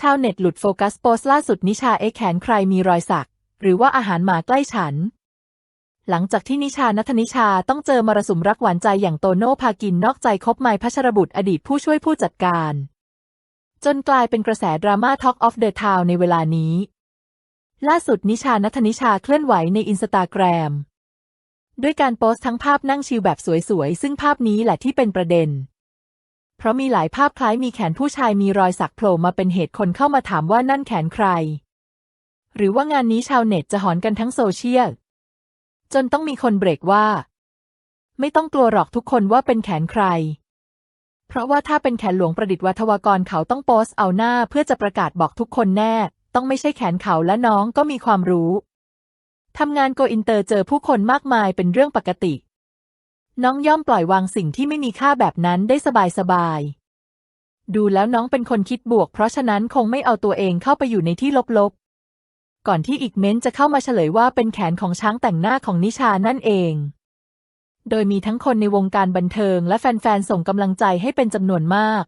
ชาวเน็ตหลุดโฟกัสโพสต์ล่าสุดนิชาเอแขนใครมีรอยสัก หรือว่าอาหารหมาใกล้ฉัน หลังจากที่นิชานัทนิชาต้องเจอมรสุมรักหวานใจอย่างโตโน่พากินนอกใจคบไมค์พัชรบุตรอดีตผู้ช่วยผู้จัดการ จนกลายเป็นกระแสดราม่า Talk of the Town ในเวลานี้ ล่าสุดนิชานัทนิชาเคลื่อนไหวในอินสตาแกรมด้วยการโพสต์ทั้งภาพนั่งชิลแบบสวยๆ ซึ่งภาพนี้แหละที่เป็นประเด็น เพราะมีหลายภาพคล้ายมีแขนผู้ชายมีรอยสักโผล่มาเป็นเหตุคนเข้ามาถามว่านั่นแขนใคร หรือว่างานนี้ชาวเน็ตจะหอนกันทั้งโซเชียล จนต้องมีคนเบรกว่า ไม่ต้องกลัวหรอกทุกคนว่าเป็นแขนใคร เพราะว่าถ้าเป็นแขนหลวงประดิษฐ์วัฒวกรเขาต้องโพสต์เอาหน้าเพื่อจะประกาศบอกทุกคนแน่ ต้องไม่ใช่แขนเขาและน้องก็มีความรู้ทำงานโกอินเตอร์เจอผู้คนมากมายเป็นเรื่องปกติ น้องย่อมปล่อยวางสิ่งที่ไม่มีค่าแบบนั้นได้สบายๆ ดูแล้วน้องเป็นคนคิดบวก เพราะฉะนั้นคงไม่เอาตัวเองเข้าไปอยู่ในที่ลบๆ ก่อนที่อีกเม้นจะเข้ามาเฉลยว่าเป็นแขนของช้างแต่งหน้าของนิชานั่นเอง โดยมีทั้งคนในวงการบันเทิงและแฟนๆ ส่งกำลังใจให้เป็นจำนวนมาก